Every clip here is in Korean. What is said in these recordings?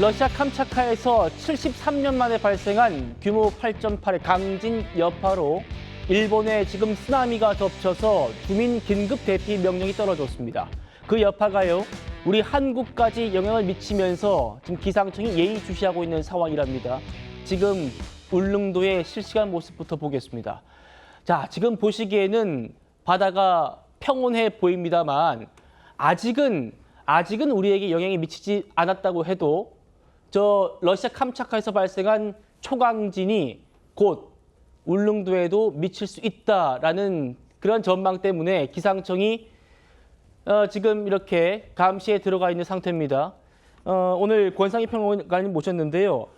러시아 캄차카에서 73년 만에 발생한 규모 8.8의 강진 여파로 일본에 지금 쓰나미가 덮쳐서 주민 긴급 대피 명령이 떨어졌습니다. 그 여파가요, 우리 한국까지 영향을 미치면서 지금 기상청이 예의주시하고 있는 상황이랍니다. 지금 울릉도의 실시간 모습부터 보겠습니다. 자, 지금 보시기에는 바다가 평온해 보입니다만 아직은 아직은 우리에게 영향이 미치지 않았다고 해도 저 러시아 캄차카에서 발생한 초강진이 곧 울릉도에도 미칠 수 있다라는 그런 전망 때문에 기상청이 어, 지금 이렇게 감시에 들어가 있는 상태입니다. 어, 오늘 권상희 평론가님 모셨는데요.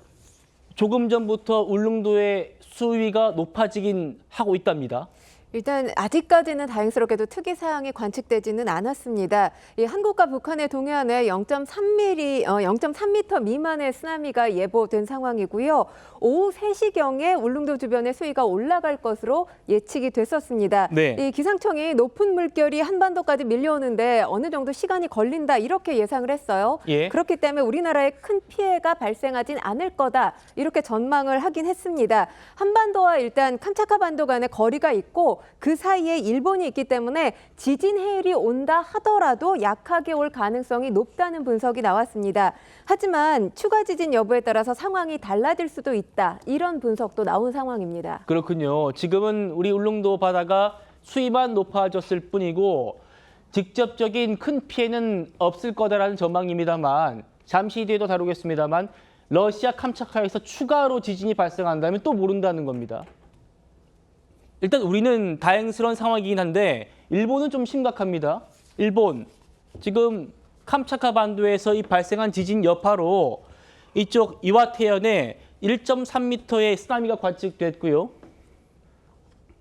조금 전부터 울릉도의 수위가 높아지긴 하고 있답니다. 일단 아직까지는 다행스럽게도 특이 사항이 관측되지는 않았습니다. 이 한국과 북한의 동해안에 0.3mm, 어, 0.3m 미만의 쓰나미가 예보된 상황이고요. 오후 3시경에 울릉도 주변의 수위가 올라갈 것으로 예측이 됐었습니다. 네. 이 기상청이 높은 물결이 한반도까지 밀려오는데 어느 정도 시간이 걸린다 이렇게 예상을 했어요. 예. 그렇기 때문에 우리나라에 큰 피해가 발생하진 않을 거다 이렇게 전망을 하긴 했습니다. 한반도와 일단 캄차카 반도 간의 거리가 있고 그 사이에 일본이 있기 때문에 지진 해일이 온다 하더라도 약하게 올 가능성이 높다는 분석이 나왔습니다. 하지만 추가 지진 여부에 따라서 상황이 달라질 수도 있다 이런 분석도 나온 상황입니다. 그렇군요. 지금은 우리 울릉도 바다가 수위만 높아졌을 뿐이고 직접적인 큰 피해는 없을 거다라는 전망입니다만 잠시 뒤에도 다루겠습니다만 러시아 캄차카에서 추가로 지진이 발생한다면 또 모른다는 겁니다. 일단 우리는 다행스러운 상황이긴 한데 일본은 좀 심각합니다. 일본 지금 캄차카 반도에서 이 발생한 지진 여파로 이쪽 이와테현에 1.3m의 쓰나미가 관측됐고요.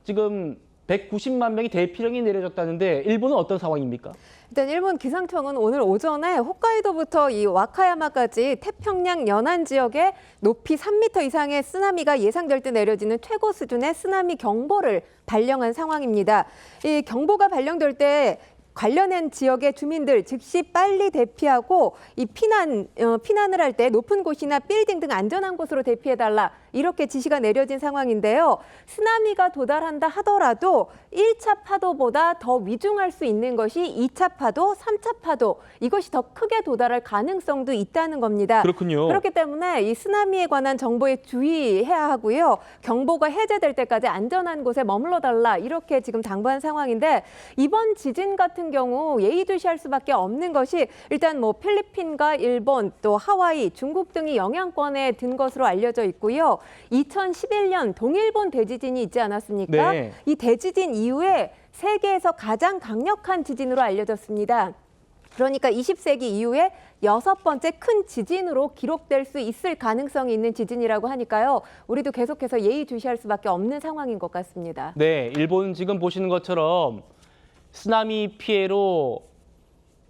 지금 190만 명이 대피령이 내려졌다는데 일본은 어떤 상황입니까? 일단 일본 기상청은 오늘 오전에 홋카이도부터 이 와카야마까지 태평양 연안 지역에 높이 3m 이상의 쓰나미가 예상될 때 내려지는 최고 수준의 쓰나미 경보를 발령한 상황입니다. 이 경보가 발령될 때 관련된 지역의 주민들 즉시 빨리 대피하고 이 피난 어, 피난을 할 때 높은 곳이나 빌딩 등 안전한 곳으로 대피해 달라 이렇게 지시가 내려진 상황인데요. 쓰나미가 도달한다 하더라도 1차 파도보다 더 위중할 수 있는 것이 2차 파도, 3차 파도 이것이 더 크게 도달할 가능성도 있다는 겁니다. 그렇군요. 그렇기 때문에 이 쓰나미에 관한 정보에 주의해야 하고요. 경보가 해제될 때까지 안전한 곳에 머물러 달라 이렇게 지금 당부한 상황인데 이번 지진 같은 경우 예의주시할 수밖에 없는 것이 일단 뭐 필리핀과 일본 또 하와이, 중국 등이 영향권에 든 것으로 알려져 있고요. 2011년 동일본 대지진이 있지 않았습니까? 네. 이 대지진 이후에 세계에서 가장 강력한 지진으로 알려졌습니다. 그러니까 20세기 이후에 여섯 번째 큰 지진으로 기록될 수 있을 가능성이 있는 지진이라고 하니까요. 우리도 계속해서 예의주시할 수밖에 없는 상황인 것 같습니다. 네, 일본 지금 보시는 것처럼 쓰나미 피해로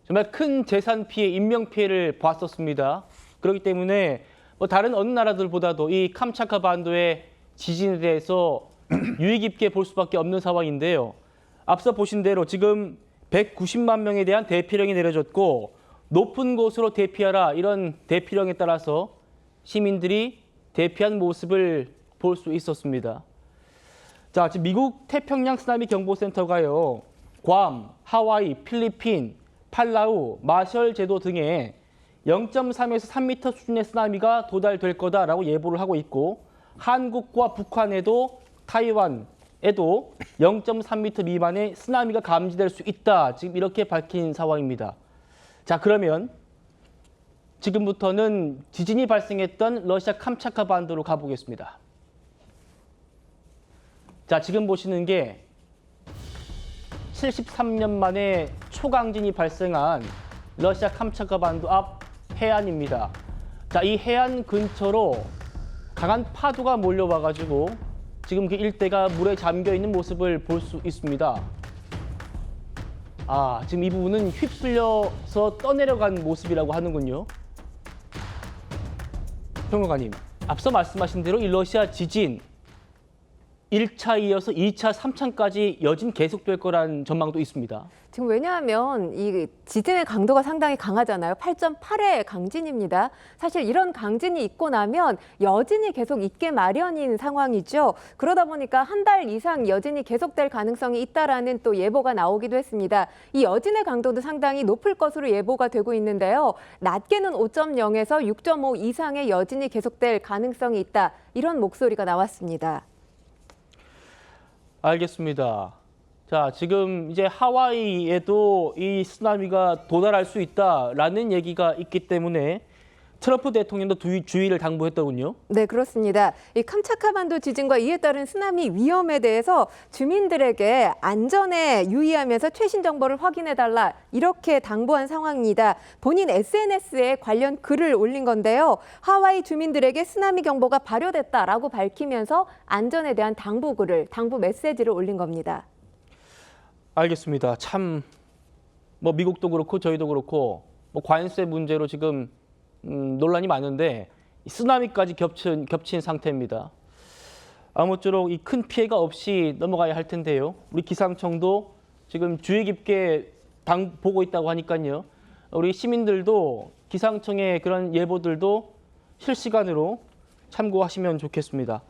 정말 큰 재산 피해, 인명 피해를 봤었습니다. 그렇기 때문에 뭐 다른 어느 나라들보다도 이 캄차카 반도의 지진에 대해서 유의 깊게 볼 수밖에 없는 상황인데요. 앞서 보신 대로 지금 190만 명에 대한 대피령이 내려졌고 높은 곳으로 대피하라 이런 대피령에 따라서 시민들이 대피한 모습을 볼 수 있었습니다. 자, 지금 미국 태평양 쓰나미 경보센터가요. 괌, 하와이, 필리핀, 팔라우, 마셜 제도 등에 0.3에서 3m 수준의 쓰나미가 도달될 거다라고 예보를 하고 있고 한국과 북한에도 타이완에도 0.3m 미만의 쓰나미가 감지될 수 있다. 지금 이렇게 밝힌 상황입니다. 자, 그러면 지금부터는 지진이 발생했던 러시아 캄차카 반도로 가보겠습니다. 자, 지금 보시는 게 73년 만에 초강진이 발생한 러시아 캄차카 반도 앞 해안입니다. 자, 이 해안 근처로 강한 파도가 몰려와 가지고 지금 그 일대가 물에 잠겨 있는 모습을 볼 수 있습니다. 아, 지금 이 부분은 휩쓸려서 떠내려간 모습이라고 하는군요. 평론가님, 앞서 말씀하신 대로 이 러시아 지진 1차 이어서 2차, 3차까지 여진 계속될 거란 전망도 있습니다. 지금 왜냐하면 이 지진의 강도가 상당히 강하잖아요. 8.8의 강진입니다. 사실 이런 강진이 있고 나면 여진이 계속 있게 마련인 상황이죠. 그러다 보니까 한 달 이상 여진이 계속될 가능성이 있다라는 또 예보가 나오기도 했습니다. 이 여진의 강도도 상당히 높을 것으로 예보가 되고 있는데요. 낮게는 5.0에서 6.5 이상의 여진이 계속될 가능성이 있다. 이런 목소리가 나왔습니다. 알겠습니다. 자, 지금 이제 하와이에도 이 쓰나미가 도달할 수 있다라는 얘기가 있기 때문에 트럼프 대통령도 두- 주의를 당부했더군요. 네, 그렇습니다. 이 캄차카반도 지진과 이에 따른 쓰나미 위험에 대해서 주민들에게 안전에 유의하면서 최신 정보를 확인해 달라 이렇게 당부한 상황입니다. 본인 SNS에 관련 글을 올린 건데요. 하와이 주민들에게 쓰나미 경보가 발효됐다라고 밝히면서 안전에 대한 당부 글을 당부 메시지를 올린 겁니다. 알겠습니다. 참 뭐 미국도 그렇고 저희도 그렇고 뭐 관세 문제로 지금 음, 논란이 많은데 이 쓰나미까지 겹친 겹친 상태입니다. 아무쪼록 이 큰 피해가 없이 넘어가야 할 텐데요. 우리 기상청도 지금 주의 깊게 당 보고 있다고 하니까요. 우리 시민들도 기상청의 그런 예보들도 실시간으로 참고하시면 좋겠습니다.